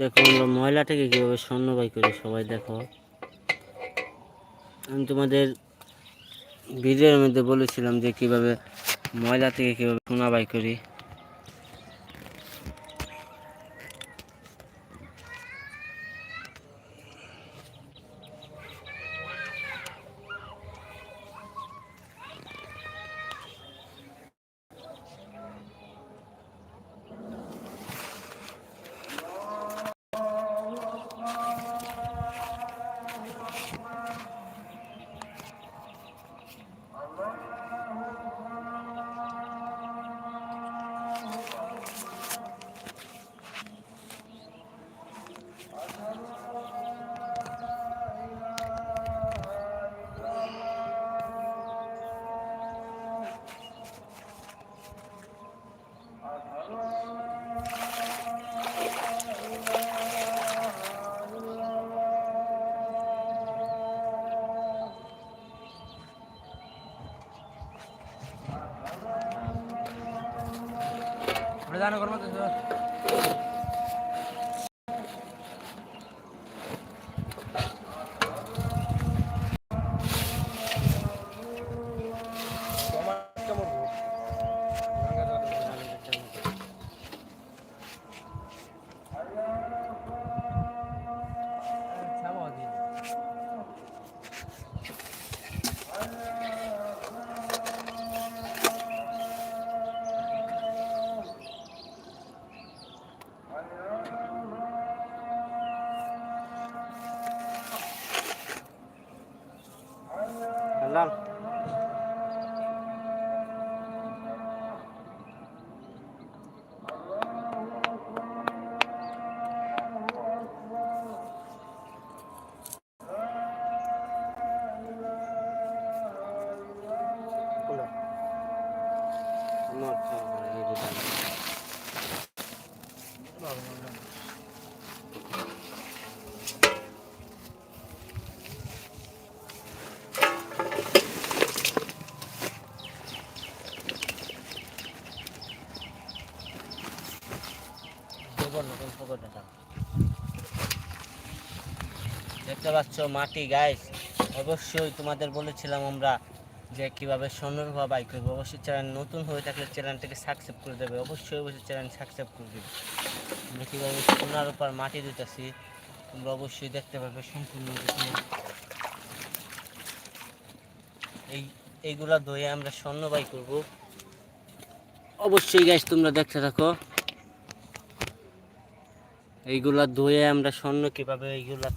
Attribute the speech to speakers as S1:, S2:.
S1: দেখো আমরা ময়লা থেকে কীভাবে স্বর্ণ বাই করি, সবাই দেখো। আমি তোমাদের ভিডিওর মধ্যে বলেছিলাম যে কীভাবে ময়লা থেকে কীভাবে সোনা বাই করি। Ahorita no আল্লাহ আমার এই যে দাঁড়া। দেখতে পাচ্ছ মাটি গাইস অবশ্যই তোমাদের বলেছিলাম আমরা যে কীভাবে স্বর্ণরূপা বাইক করব। অবশ্যই চ্যানেল নতুন হয়ে থাকলে চ্যানেলটাকে সাবস্ক্রাইব করে দেবে। অবশ্যই অবশ্যই চ্যানেল সাবস্ক্রাইব করে দেবে। আমরা কীভাবে সোনার উপর মাটি দিতেছি, তোমরা অবশ্যই দেখতে পাবে সম্পূর্ণ এই, এইগুলা ধুয়ে আমরা স্বর্ণ বাই করব। অবশ্যই গাইস তোমরা দেখতে থাকো। এইগুলা ধুয়ে আমরা স্বর্ণ কীভাবে এইগুলা